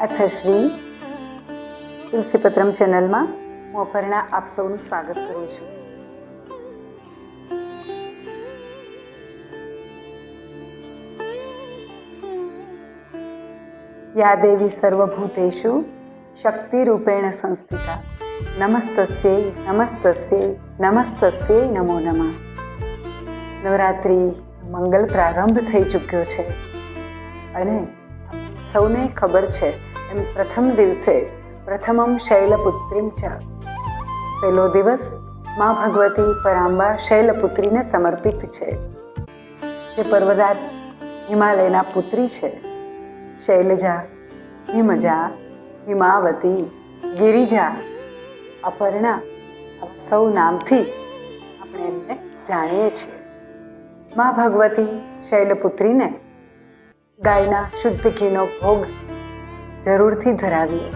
અથશ્રી તુલસીપત્રમ ચેનલમાં હું અપર્ણા આપ સૌનું સ્વાગત કરું છું. યા દેવી સર્વભૂતેશુ શક્તિરૂપેણ સંસ્થિતા. નમસ્તસ્ય નમસ્તસ્ય, નમસ્તસ્યૈ નમો નમઃ. નવરાત્રિ મંગલ પ્રારંભ થઈ ચૂક્યો છે અને સૌને ખબર છે. એમ પ્રથમ દિવસે પ્રથમમ શૈલપુત્રીમ ચ. પહેલો દિવસ મા ભગવતી પરાંબા શૈલપુત્રીને સમર્પિત છે. જે પર્વરાત હિમાલયના પુત્રી છે. શૈલજા, હિમજા, હિમાવતી, ગિરિજા, અપર્ણા સૌ નામથી આપણે એમને જાણીએ છીએ. મા ભગવતી શૈલપુત્રીને ગાયના શુદ્ધ ઘીનો ભોગ જરૂરથી ધરાવીએ.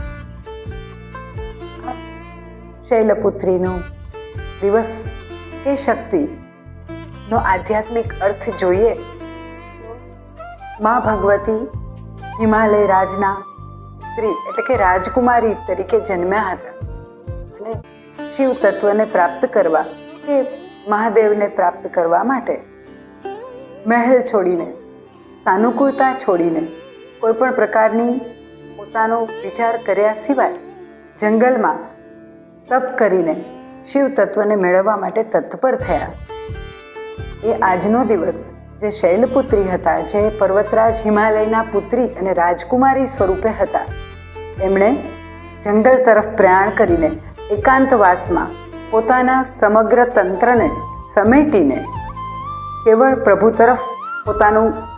શૈલપુત્રીનો દિવસ કે શક્તિનો આધ્યાત્મિક અર્થ જોઈએ મા ભગવતી હિમાલય રાજના સ્ત્રી એટલે કે રાજકુમારી તરીકે જન્મ્યા હતા. અને શિવ તત્વને પ્રાપ્ત કરવા કે મહાદેવને પ્રાપ્ત કરવા માટે મહેલ છોડીને સાનુકૂળતા છોડીને કોઈપણ પ્રકારની પોતાનો વિચાર કર્યા સિવાય જંગલમાં તપ કરીને શિવ તત્વને મેળવવા માટે તત્પર થયા. એ આજનો દિવસ જે શૈલપુત્રી હતા, જે પર્વતરાજ હિમાલયના પુત્રી અને રાજકુમારી સ્વરૂપે હતા એમણે જંગલ તરફ પ્રયાણ કરીને એકાંતવાસમાં પોતાના સમગ્ર તંત્રને સમેટીને કેવળ પ્રભુ તરફ પોતાનું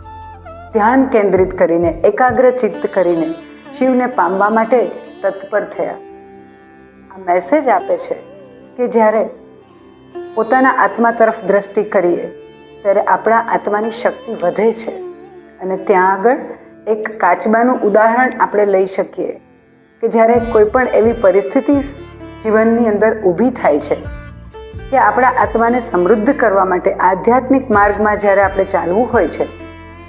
ધ્યાન કેન્દ્રિત કરીને, એકાગ્ર ચિત્ત કરીને શિવને પામવા માટે તત્પર થયા. આ મેસેજ આપે છે કે જ્યારે પોતાના આત્મા તરફ દ્રષ્ટિ કરીએ, ત્યારે આપણા આત્માની શક્તિ વધે છે અને ત્યાં આગળ એક કાચબાનું ઉદાહરણ આપણે લઈ શકીએ કે જ્યારે કોઈ પણ એવી પરિસ્થિતિ જીવનની અંદર ઊભી થાય છે કે આપણા આત્માને સમૃદ્ધ કરવા માટે આધ્યાત્મિક માર્ગમાં જ્યારે આપણે ચાલવું હોય છે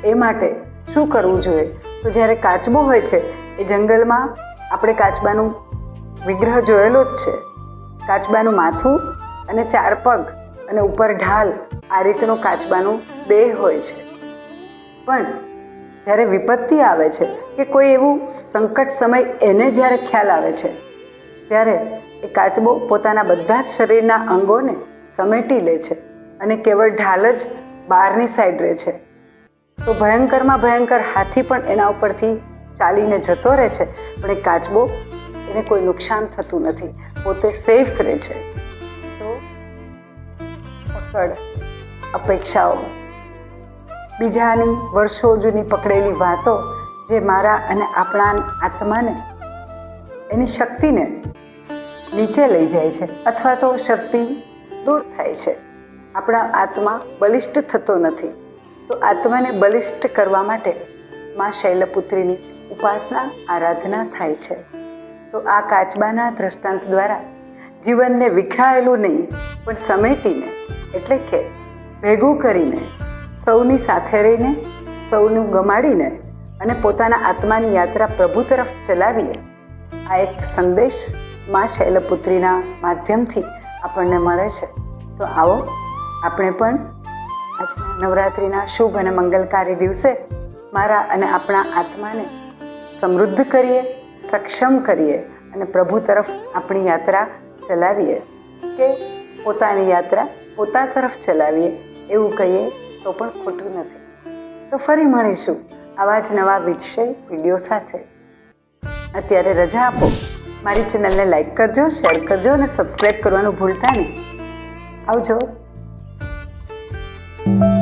એ માટે શું કરવું જોઈએ? તો જ્યારે કાચબો હોય છે, એ જંગલમાં આપણે કાચબાનું વિગ્રહ જોયેલો જ છે. કાચબાનું માથું અને ચાર પગ અને ઉપર ઢાલ આ રીતનો કાચબાનું દેહ હોય છે. પણ જ્યારે વિપત્તિ આવે છે કે કોઈ એવું સંકટ સમય એને જ્યારે ખ્યાલ આવે છે, ત્યારે એ કાચબો પોતાના બધા જ શરીરના અંગોને સમેટી લે છે અને કેવળ ઢાલ જ બહારની સાઈડ રહે છે. તો ભયંકરમાં ભયંકર હાથી પણ એના ઉપરથી ચાલીને જતો રહે છે. પણ એ કાચબો એને કોઈ નુકસાન થતું નથી. પોતે સેફ રહે છે. તો પકડ અપેક્ષાઓ. બીજાની વર્ષો જૂની પકડેલી વાતો જે મારા અને આપણા આત્માને, એની શક્તિને નીચે લઈ જાય છે અથવા તો શક્તિ દૂર થાય છે. આપણા આત્મા બલિષ્ઠ થતો નથી. તો આત્માને બલિષ્ઠ કરવા માટે મા શૈલપુત્રીની ઉપાસના, આરાધના થાય છે. તો આ કાચબાના દ્રષ્ટાંત દ્વારા જીવનને વિખરાયેલું નહીં, પણ સમેટીને, એટલે કે ભેગું કરીને, સૌની સાથે રહીને, સૌનું ગમાડીને અને પોતાના આત્માની યાત્રા પ્રભુ તરફ ચલાવીએ, આ એક સંદેશ મા શૈલપુત્રીના માધ્યમથી આપણને મળે છે. તો આવો, આપણે પણ આજના નવરાત્રિના શુભ અને મંગલકારી દિવસે મારા અને આપણા આત્માને સમૃદ્ધ કરીએ, સક્ષમ કરીએ અને પ્રભુ તરફ આપણી યાત્રા ચલાવીએ કે પોતાની યાત્રા પોતા તરફ ચલાવીએ એવું કહીએ તો પણ ખોટું નથી. તો ફરી મળીશું આવા જ નવા વિષય વીડિયો સાથે. અત્યારે રજા આપો. મારી ચેનલને લાઈક કરજો, શેર કરજો અને સબસ્ક્રાઈબ કરવાનું ભૂલતા નહીં. આવજો. Thank you.